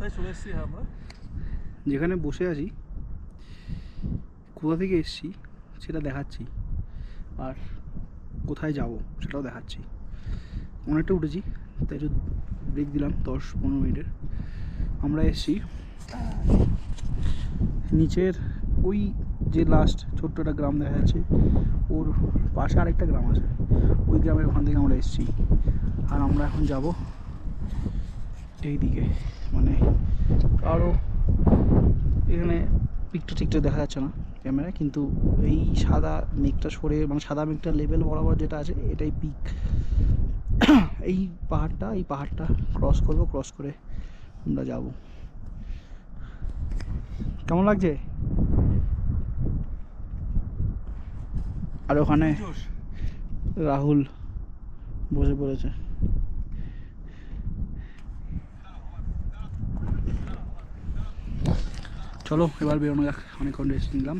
কোথায় চলে এসেছি আমরা? যেখানে বসে আছি, কোথা থেকে এসেছি সেটা দেখাচ্ছি, আর কোথায় যাব সেটাও দেখাচ্ছি। অনেকটা উঠেছি, তাই একটু ব্রেক দিলাম দশ পনেরো মিনিটের। আমরা এসেছি নিচের ওই যে লাস্ট ছোট্ট একটা গ্রাম দেখা যাচ্ছে, ওর পাশে আরেকটা গ্রাম আছে। ওই গ্রামের ওখান থেকে আমরা এসেছি। আর আমরা এখন যাব এই দিকে মানে আরও এখানে পিকটা ঠিকঠাক দেখা যাচ্ছে না ক্যামেরায় কিন্তু এই সাদা মেঘটা সরে মানে সাদা মেঘটা লেভেল বরাবর যেটা আছে এটাই পিক এই পাহাড়টা এই পাহাড়টা ক্রস করব ক্রস করে আমরা যাব। কেমন লাগছে? আর ওখানে রাহুল বসে পড়েছে। চলো এবার বেরোনো যাক অনেকক্ষণ রেস্ট নিলাম